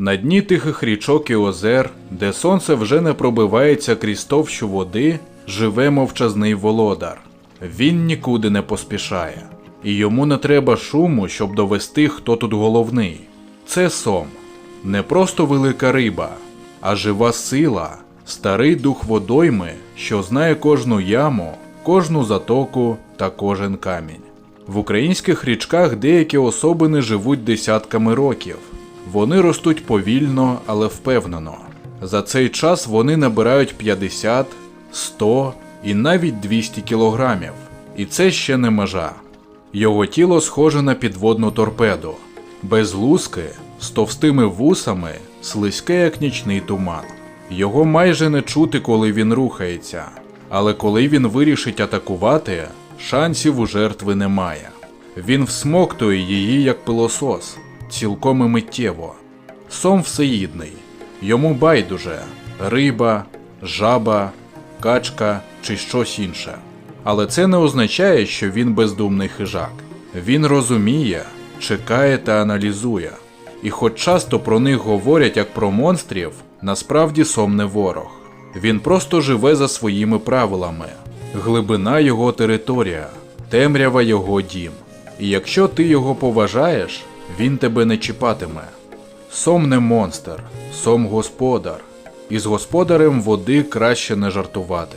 На дні тихих річок і озер, де сонце вже не пробивається крізь товщу води, живе мовчазний володар. Він нікуди не поспішає, і йому не треба шуму, щоб довести, хто тут головний. Це сом, не просто велика риба, а жива сила, старий дух водойми, що знає кожну яму, кожну затоку та кожен камінь. В українських річках деякі особини живуть десятками років. Вони ростуть повільно, але впевнено. За цей час вони набирають 50, 100 і навіть 200 кілограмів. І це ще не межа. Його тіло схоже на підводну торпеду, без луски, з товстими вусами, слизьке як нічний туман. Його майже не чути, коли він рухається, але коли він вирішить атакувати, шансів у жертви немає. Він всмоктує її як пилосос, цілком і миттєво. Сом всеїдний, йому байдуже риба, жаба, качка чи щось інше. Але це не означає, що він бездумний хижак. Він розуміє, чекає та аналізує. І хоч часто про них говорять як про монстрів, насправді сом не ворог. Він просто живе за своїми правилами. Глибина його територія, темрява його дім. І якщо ти його поважаєш, він тебе не чіпатиме. Сом не монстр, сом господар. І з господарем води краще не жартувати.